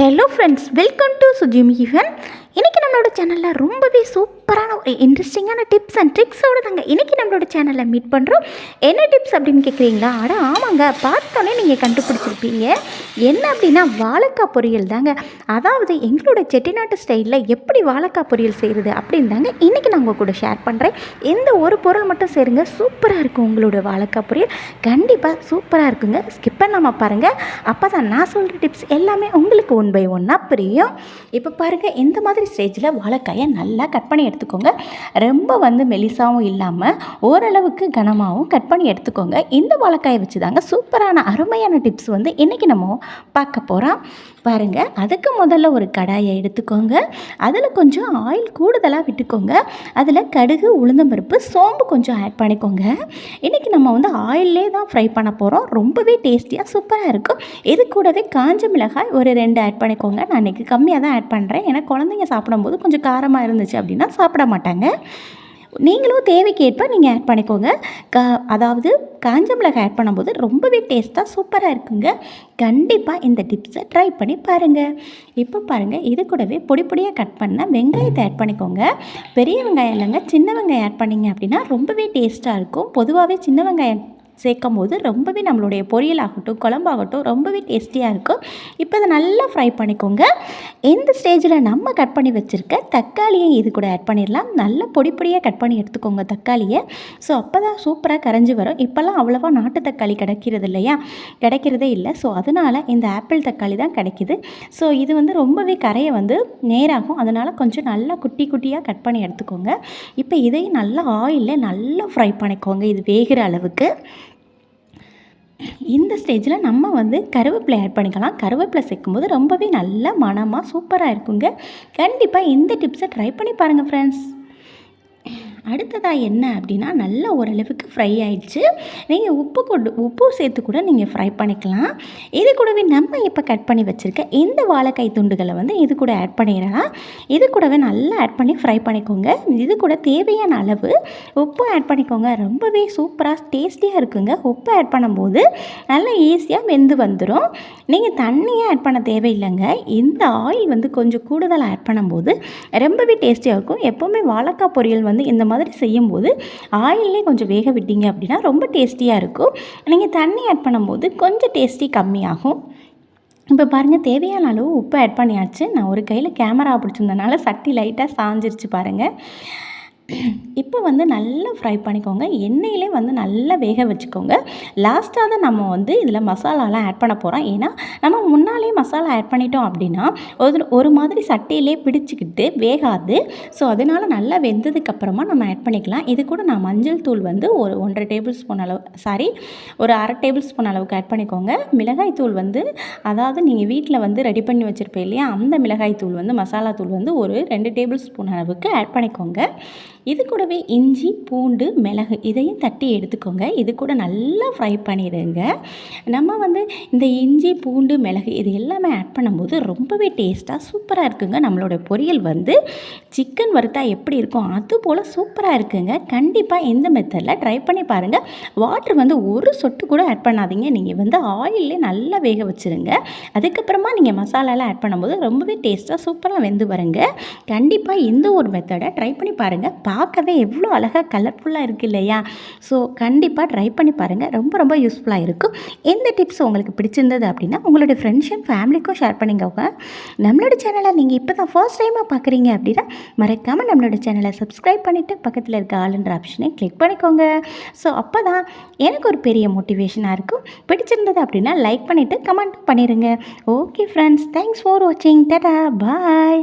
Hello friends welcome to சுஜிமி ஈவன் நம்மளோட சேனலில் ரொம்பவே சூப்பரான ஒரு இன்ட்ரெஸ்டிங்கான டிப்ஸ் அண்ட் ட்ரிக்ஸோடு தாங்க இன்றைக்கி நம்மளோட சேனலில் மீட் பண்ணுறோம் என்ன டிப்ஸ் அப்படின்னு கேட்குறீங்களா அட ஆமாங்க. பார்த்தோன்னே நீங்கள் கண்டுபிடிச்சிருப்பீங்க. என்ன அப்படின்னா வாழைக்காய் பொரியல் தாங்க. அதாவது எங்களோட செட்டிநாட்டு ஸ்டைலில் எப்படி வாழைக்காய் பொரியல் செய்கிறது அப்படின்னு தாங்க இன்றைக்கி நான் உங்கள் கூட ஷேர் பண்ணுறேன் எந்த ஒரு பொருள் மட்டும் சேருங்க. சூப்பராக இருக்கும் உங்களோட வாழைக்காய் பொரியல். கண்டிப்பாக சூப்பராக இருக்குங்க. ஸ்கிப் பண்ணாமல் பாருங்கள் அப்போ தான் நான் சொல்கிற டிப்ஸ் எல்லாமே உங்களுக்கு ஒன் பை ஒன்னாக புரியும். இப்போ பாருங்கள் இந்த மாதிரி ஸ்டேஜ் ஸ்டேஜில் வாழைக்காயை நல்லா கட் பண்ணி எடுத்துக்கோங்க. ரொம்ப வந்து மெலிசாவும் இல்லாமல் ஓரளவுக்கு கனமாகவும் கட் பண்ணி எடுத்துக்கோங்க. இந்த வாழைக்காயை வச்சு தாங்க சூப்பரான அருமையான டிப்ஸ் வந்து இன்றைக்கி நம்ம பார்க்க போகிறோம் பாருங்கள் அதுக்கு முதல்ல ஒரு கடாயை எடுத்துக்கோங்க. அதில் கொஞ்சம் ஆயில் கூடுதலாக விட்டுக்கோங்க. அதில் கடுகு உளுந்தம்பருப்பு சோம்பு கொஞ்சம் ஆட் பண்ணிக்கோங்க. இன்றைக்கி நம்ம வந்து ஆயிலே தான் ஃப்ரை பண்ண போகிறோம் ரொம்பவே டேஸ்டியாக சூப்பராக இருக்கும். இது கூடவே காஞ்ச மிளகாய் ஒரு ரெண்டு ஆட் பண்ணிக்கோங்க. நான் இன்றைக்கி கம்மியாக தான் ஆட் பண்ணுறேன் ஏன்னா குழந்தைங்க சாப்பிடும்போது கொஞ்சம் காரமாக இருந்துச்சு அப்படின்னா சாப்பிட மாட்டாங்க. நீங்களும் தேவைக்கேற்ப நீங்கள் ஆட் பண்ணிக்கோங்க. கா அதாவது காஞ்ச மிளகாய் ஆட் பண்ணும்போது ரொம்பவே டேஸ்ட்டாக சூப்பராக இருக்குங்க. கண்டிப்பாக இந்த டிப்ஸை ட்ரை பண்ணி பாருங்கள் இப்போ பாருங்கள் இது கூடவே பொடி பொடியாக கட் பண்ண வெங்காயத்தை ஆட் பண்ணிக்கோங்க. பெரிய வெங்காயம் இல்லைங்க சின்ன வெங்காயம் ஆட் பண்ணிங்க அப்படின்னா ரொம்பவே டேஸ்ட்டாக இருக்கும். பொதுவாகவே சின்ன வெங்காயம் சேர்க்கும் போது ரொம்பவே நம்மளுடைய பொரியல் ஆகட்டும் குழம்பாகட்டும் ரொம்பவே டேஸ்டியாக இருக்கும். இப்போ இதை நல்லா ஃப்ரை பண்ணிக்கோங்க. இந்த ஸ்டேஜில் நம்ம கட் பண்ணி வச்சுருக்க தக்காளியை இது கூட ஆட் பண்ணிடலாம். நல்லா பொடி பொடியாக கட் பண்ணி எடுத்துக்கோங்க தக்காளியை. ஸோ அப்போ தான் சூப்பராக கரைஞ்சி வரும். இப்போல்லாம் அவ்வளோவா நாட்டு தக்காளி கிடைக்கிறது இல்லையா? கிடைக்கிறதே இல்லை. ஸோ அதனால் இந்த ஆப்பிள் தக்காளி தான் கிடைக்கிது. ஸோ இது வந்து ரொம்பவே கரையை வந்து நேராகும். அதனால் கொஞ்சம் நல்லா குட்டி குட்டியாக கட் பண்ணி எடுத்துக்கோங்க. இப்போ இதையும் நல்லா ஆயிலில் நல்லா ஃப்ரை பண்ணிக்கோங்க. இது வேகிற அளவுக்கு. இந்த ஸ்டேஜில் நம்ம வந்து கருவேப்பிலை ஆட் பண்ணிக்கலாம். கருவேப்பிலை சேர்க்கும்போது ரொம்பவே நல்ல மனமாக சூப்பராக இருக்குங்க. கண்டிப்பாக இந்த டிப்ஸை ட்ரை பண்ணி பாருங்கள் ஃப்ரெண்ட்ஸ் அடுத்ததாக என்ன அப்படின்னா நல்லா ஓரளவுக்கு ஃப்ரை ஆயிடுச்சு. நீங்கள் உப்பு கொண்டு உப்பு சேர்த்து கூட நீங்கள் ஃப்ரை பண்ணிக்கலாம். இது கூடவே நம்ம இப்போ கட் பண்ணி வச்சுருக்க இந்த வாழைக்காய் துண்டுகளை வந்து இது கூட ஆட் பண்ணிடலாம். இது கூடவே நல்லா ஆட் பண்ணி ஃப்ரை பண்ணிக்கோங்க. இது கூட தேவையான அளவு உப்பு ஆட் பண்ணிக்கோங்க. ரொம்பவே சூப்பராக டேஸ்டியாக இருக்குங்க. உப்பு ஆட் பண்ணும்போது நல்லா ஈஸியாக வெந்து வந்துடும் நீங்கள் தண்ணியே ஆட் பண்ண தேவையில்லைங்க. இந்த ஆயில் வந்து கொஞ்சம் கூடுதலாக ஆட் பண்ணும்போது ரொம்பவே டேஸ்டியாக இருக்கும். எப்போவுமே வாழைக்காய் பொரியல் வந்து இந்த மாதிரி செய்யும்போது ஆயிலே கொஞ்சம் வேக விட்டீங்க அப்படின்னா ரொம்ப டேஸ்டியாக இருக்கும். நீங்கள் தண்ணி ஆட் பண்ணும்போது கொஞ்சம் டேஸ்டி கம்மியாகும். இப்போ பாருங்கள் தேவையான அளவு உப்பு ஆட் பண்ணியாச்சு. நான் ஒரு கையில் கேமரா பிடிச்சிருந்தனால சட்டி லைட்டாக சாஞ்சிருச்சு பாருங்கள் இப்போ வந்து நல்லா ஃப்ரை பண்ணிக்கோங்க. எண்ணெயிலே வந்து நல்லா வேக வச்சுக்கோங்க. லாஸ்ட்டாக தான் நம்ம வந்து இதில் மசாலாலாம் ஆட் பண்ண போகிறோம் ஏன்னா நம்ம முன்னாலே மசாலா ஆட் பண்ணிட்டோம் அப்படின்னா ஒரு ஒரு மாதிரி சட்டையிலே பிடிச்சிக்கிட்டு வேகாது. ஸோ அதனால் நல்லா வெந்ததுக்கப்புறமா நம்ம ஆட் பண்ணிக்கலாம். இது கூட நான் மஞ்சள் தூள் வந்து ஒரு ஒன்றரை டேபிள் ஸ்பூன் அளவு சாரி ஒரு அரை டேபிள் ஸ்பூன் அளவுக்கு ஆட் பண்ணிக்கோங்க. மிளகாய் தூள் வந்து அதாவது நீங்கள் வீட்டில் வந்து ரெடி பண்ணி வச்சுருப்பேன் இல்லையா? அந்த மிளகாய் தூள் வந்து மசாலா தூள் வந்து ஒரு ரெண்டு டேபிள் ஸ்பூன் அளவுக்கு ஆட் பண்ணிக்கோங்க. இது கூடவே இஞ்சி பூண்டு மிளகு இதையும் தட்டி எடுத்துக்கோங்க. இது கூட நல்லா ஃப்ரை பண்ணிடுங்க. நம்ம வந்து இந்த இஞ்சி பூண்டு மிளகு இது எல்லாமே ஆட் பண்ணும்போது ரொம்பவே டேஸ்ட்டாக சூப்பராக இருக்குங்க. நம்மளோட பொரியல் வந்து சிக்கன் வறுத்தா எப்படி இருக்கும்? அது போல் சூப்பராக இருக்குங்க. கண்டிப்பாக இந்த மெத்தடில் ட்ரை பண்ணி பாருங்கள் வாட்டர் வந்து ஒரு சொட்டு கூட ஆட் பண்ணாதீங்க. நீங்கள் வந்து ஆயிலே நல்லா வேக வச்சுருங்க. அதுக்கப்புறமா நீங்கள் மசாலாலாம் ஆட் பண்ணும்போது ரொம்பவே டேஸ்ட்டாக சூப்பராக வெந்து வருங்க. கண்டிப்பாக இந்த ஒரு மெத்தடை ட்ரை பண்ணி பாருங்கள் பா பார்க்கவே எவ்வளோ அழகாக கலர்ஃபுல்லாக இருக்குது இல்லையா? ஸோ கண்டிப்பாக ட்ரை பண்ணி பாருங்கள் ரொம்ப ரொம்ப யூஸ்ஃபுல்லாக இருக்கும் எந்த டிப்ஸ் உங்களுக்கு பிடிச்சிருந்தது அப்படின்னா உங்களுடைய ஃப்ரெண்ட்ஸ் அண்ட் ஃபேமிலிக்கும் ஷேர் பண்ணிக்கோங்க. நம்மளோட சேனலை நீங்கள் இப்போ தான் ஃபர்ஸ்ட் டைமாக பார்க்குறீங்க அப்படின்னா மறக்காமல் நம்மளோட சேனலை சப்ஸ்கிரைப் பண்ணிவிட்டு பக்கத்தில் இருக்க ஆளுன்ற ஆப்ஷனை கிளிக் பண்ணிக்கோங்க. ஸோ அப்போ தான் எனக்கு ஒரு பெரிய மோட்டிவேஷனாக இருக்கும். பிடிச்சிருந்தது அப்படின்னா லைக் பண்ணிவிட்டு கமெண்ட் பண்ணிடுங்க ஓகே ஃப்ரெண்ட்ஸ் தேங்க்ஸ் ஃபார் வாட்சிங் டடா பாய்